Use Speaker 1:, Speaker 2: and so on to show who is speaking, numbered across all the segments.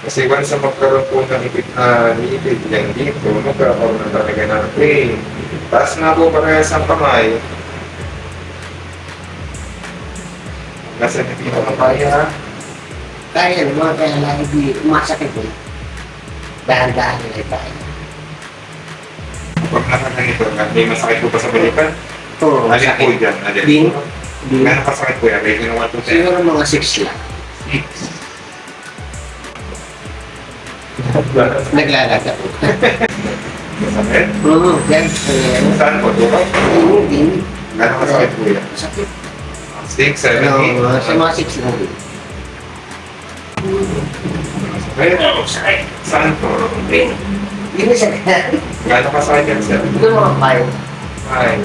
Speaker 1: Kasi once na magkaroon po ng uh, lipid yan dito, magkakaroon na talaga ng pain. Taas na po parehas ang kamay. Nasa na dito ang kamay ha?
Speaker 2: Kaya yun, mga kaya lang hindi masakit yun. Dahan-dahan nila tayo.
Speaker 1: Huwag na lang ito, may masakit po pa sa balikan?
Speaker 2: Oo, oh,
Speaker 1: Alin po dyan? Alin?
Speaker 2: Din. Din.
Speaker 1: Gano'ng kasakit po yan?
Speaker 2: Siguro mga 6 lang. 6? Naglalagak.
Speaker 1: Masakit?
Speaker 2: Oo, yan.
Speaker 1: Saan po? Duro?
Speaker 2: Oo, din.
Speaker 1: Gano'ng masakit po yan?
Speaker 2: Masakit.
Speaker 1: 6, 7,
Speaker 2: 8? Sa mga 6 lang. Masakit?
Speaker 1: Oh, masakit. Saan po? Brain.
Speaker 2: Hindi mo siya kaya.
Speaker 1: Gano'ng kasakit yan, sir?
Speaker 2: Hindi mo mga 5.
Speaker 1: 5.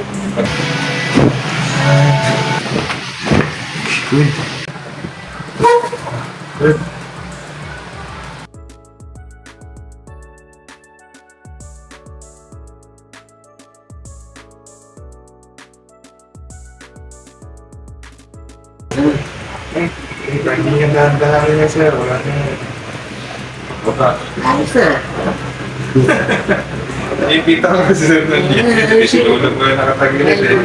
Speaker 1: Uy. Uy. Hindi niya dahan-dahan niya, sir. Wala na. Baka.
Speaker 2: Ayos na.
Speaker 1: Ipita ko si sir na niya. Sinulog mo na nakatagilid eh.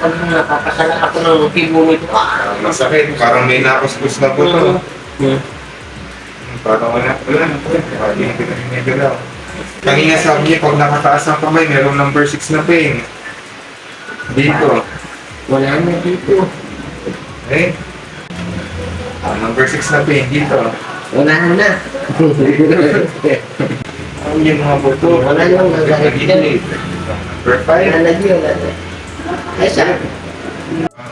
Speaker 2: Pag napapasala ako ng kibo nito, ah,
Speaker 1: Masakit. Parang may nakuskus na po to. Parang wala. Wala. Parang hindi ko na galaw. Kanina sabi niya, pag nakataas ang kamay, merong number 6 na pain. Dito.
Speaker 2: wala na dito.
Speaker 1: Eh? Ah, number 6 na pain dito.
Speaker 2: Wala na.
Speaker 1: Ano yung mga buto?
Speaker 2: Wala yung dyan.
Speaker 1: Number
Speaker 2: Wala
Speaker 1: 5.
Speaker 2: na di, wala na. Ay, sa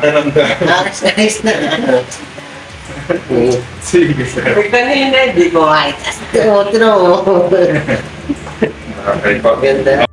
Speaker 1: Naramdaman.
Speaker 2: Ayos na, ayos na.
Speaker 1: Sige, sir.
Speaker 2: Pag kanina, hindi ko kahit as otro.
Speaker 1: Okay po.
Speaker 2: Ganda.